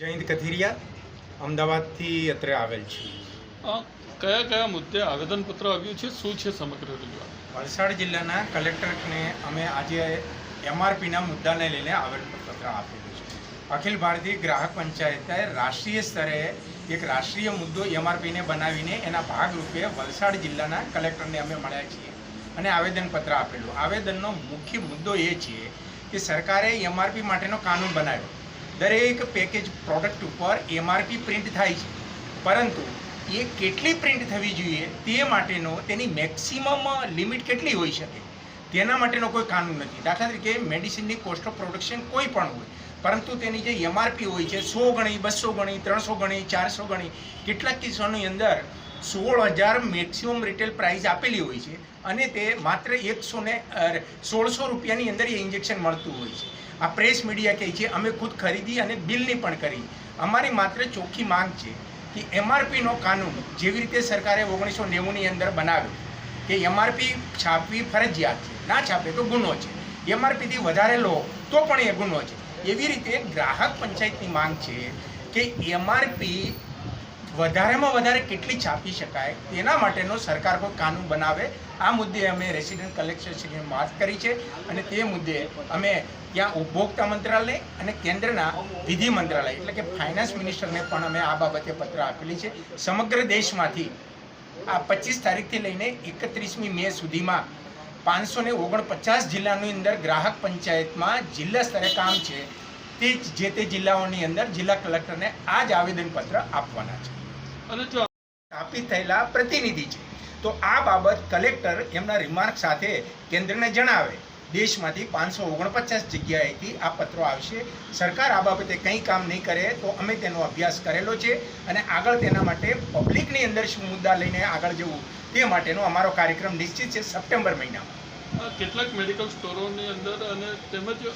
જયંત કથિરિયા. અમદાવાદથી અત્રે આવેલ છે. કયા કયા મુદ્દે આવેદનપત્ર આવ્યું છે? શું છે સમગ્ર રજૂઆત? વલસાડ જિલ્લાના કલેક્ટરને અમે આજે એમઆરપીના મુદ્દાને લઈને આવેદનપત્ર આપેલું છે. અખિલ ભારતીય ગ્રાહક પંચાયતે રાષ્ટ્રીય સ્તરે એક રાષ્ટ્રીય મુદ્દો એમઆરપીને બનાવીને એના ભાગરૂપે વલસાડ જિલ્લાના કલેક્ટરને અમે મળ્યા છીએ અને આવેદનપત્ર આપેલું. આવેદનનો મુખ્ય મુદ્દો એ છે કે સરકારે એમઆરપી માટેનો કાનૂન બનાવ્યો. દરેક પેકેજ પ્રોડક્ટ ઉપર એમઆરપી પ્રિન્ટ થાય છે. પરંતુ એ કેટલી પ્રિન્ટ થવી જોઈએ તે માટેનો તેની મેક્સિમમ લિમિટ કેટલી હોઈ શકે? તેના માટેનો કોઈ કાનૂન નથી. દાખલા તરીકે મેડિસિનની કોસ્ટ ઓફ પ્રોડક્શન કોઈ પણ હોય, પરંતુ તેની જે એમઆરપી હોય છે, સો ગણી, બસો ગણી, ત્રણસો ગણી, ચારસો ગણી, કેટલાક કિસ્સાની અંદર સોળ હજાર મેક્સિમમ રિટેલ પ્રાઇસ આપેલી હોય છે અને તે માત્ર એકસો ને સોળસો રૂપિયાની અંદર એ ઇન્જેક્શન મળતું હોય છે. આ પ્રેસ મીડિયા કહે છે, અમે ખુદ ખરીદી અને બિલની પણ કરી. અમારી માત્ર ચોખ્ખી માંગ છે કે એમઆરપીનો કાનૂન જેવી રીતે સરકારે ઓગણીસો નેવુંની અંદર બનાવ્યો કે એમઆરપી છાપવી ફરજિયાત છે. ના છાપે તો ગુનો છે. એમઆરપીથી વધારે લો તો પણ એ ગુનો છે. એવી રીતે ગ્રાહક પંચાયતની માંગ છે કે એમઆરપી વધારેમાં વધારે કેટલી છાપી શકાય તેના માટેનો સરકાર કોઈ કાનૂન બનાવે? આ મુદ્દે અમે રેસિડેન્ટ કલેક્ટરશ્રીને વાત કરી છે અને તે મુદ્દે અમે ત્યાં ઉપભોક્તા મંત્રાલય અને કેન્દ્રના વિધિ મંત્રાલય એટલે કે ફાઇનાન્સ મિનિસ્ટરને પણ અમે આ બાબતે પત્ર આપેલી છે. સમગ્ર દેશમાંથી આ પચીસ તારીખથી લઈને એકત્રીસમી મે સુધીમાં પાંચસો ને ઓગણપચાસ જિલ્લાની અંદર ગ્રાહક પંચાયતમાં જિલ્લા સ્તરે કામ છે. તે જ જે તે જિલ્લાઓની અંદર જિલ્લા કલેક્ટરને આ જ આવેદનપત્ર આપવાના છે. અને જો સ્થાપિત થયેલા પ્રતિનિધિ છે. તો આ બાબત કલેક્ટર એમના રિમાર્ક સાથે કેન્દ્રને જણાવે દેશમાંથી પાંચસો ઓગણપચાસ જગ્યાએથી આ પત્રો આવશે. સરકાર આ બાબતે કંઈ કામ નહીં કરે તો અમે તેનો અભ્યાસ કરેલો છે અને આગળ તેના માટે પબ્લિકની અંદર શું મુદ્દા લઈને આગળ જવું તે માટેનો અમારો કાર્યક્રમ નિશ્ચિત છે સપ્ટેમ્બર મહિનામાં. કેટલાક મેડિકલ સ્ટોરોની અંદર અને તેમજ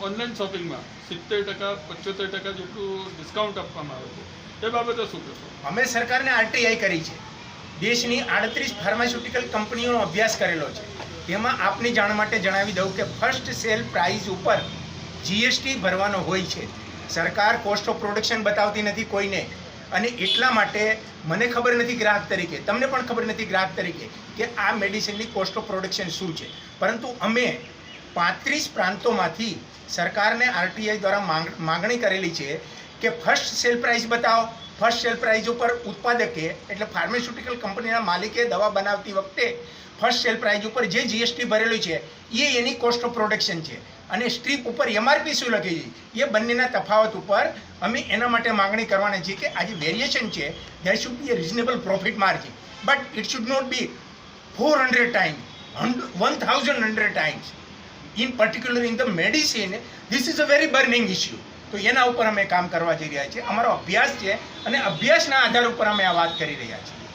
ઓનલાઈન શોપિંગમાં સિત્તેર ટકા, પંચોતેર ટકા જેટલું ડિસ્કાઉન્ટ આપવામાં આવે છે. તે બાબતે શું કહેશો? અમે સરકારને આરટીઆઈ કરી છે. દેશની આડત્રીસ ફાર્માસ્યુટિકલ કંપનીઓનો અભ્યાસ કરેલો છે. તેમાં આપની જાણ માટે જણાવી દઉં કે ફર્સ્ટ સેલ પ્રાઇસ ઉપર જીએસટી ભરવાનો હોય છે. સરકાર કોસ્ટ ઓફ પ્રોડક્શન બતાવતી નથી કોઈને. અને એટલા માટે મને ખબર નથી ગ્રાહક તરીકે, તમને પણ ખબર નથી ગ્રાહક તરીકે કે આ મેડિસિનની કોસ્ટ ઓફ પ્રોડક્શન શું છે. પરંતુ અમે પાંત્રીસ પ્રાંતોમાંથી સરકારને આરટીઆઈ દ્વારા માંગ, માગણી કરેલી છે કે ફર્સ્ટ સેલ પ્રાઇસ બતાવો. ફર્સ્ટ સેલ પ્રાઇઝ ઉપર ઉત્પાદકે, એટલે ફાર્માસ્યુટિકલ કંપનીના માલિકે દવા બનાવતી વખતે ફર્સ્ટ સેલ પ્રાઇઝ ઉપર જે જીએસટી ભરેલું છે, એ એની કોસ્ટ ઓફ પ્રોડક્શન છે. અને સ્ટ્રીપ ઉપર એમઆરપી શું લખી છે? એ બંનેના તફાવત ઉપર અમે એના માટે માગણી કરવાની છીએ કે આ જે વેરિએશન છે there should be a reasonable profit margin but it should not be four hundred time one thousand hundred times in particular in the medicine this is a very burning issue તો એના ઉપર અમે કામ કરવા જઈ રહ્યા છીએ. અમારો અભ્યાસ છે અને અભ્યાસના આધાર ઉપર અમે આ વાત કરી રહ્યા છીએ.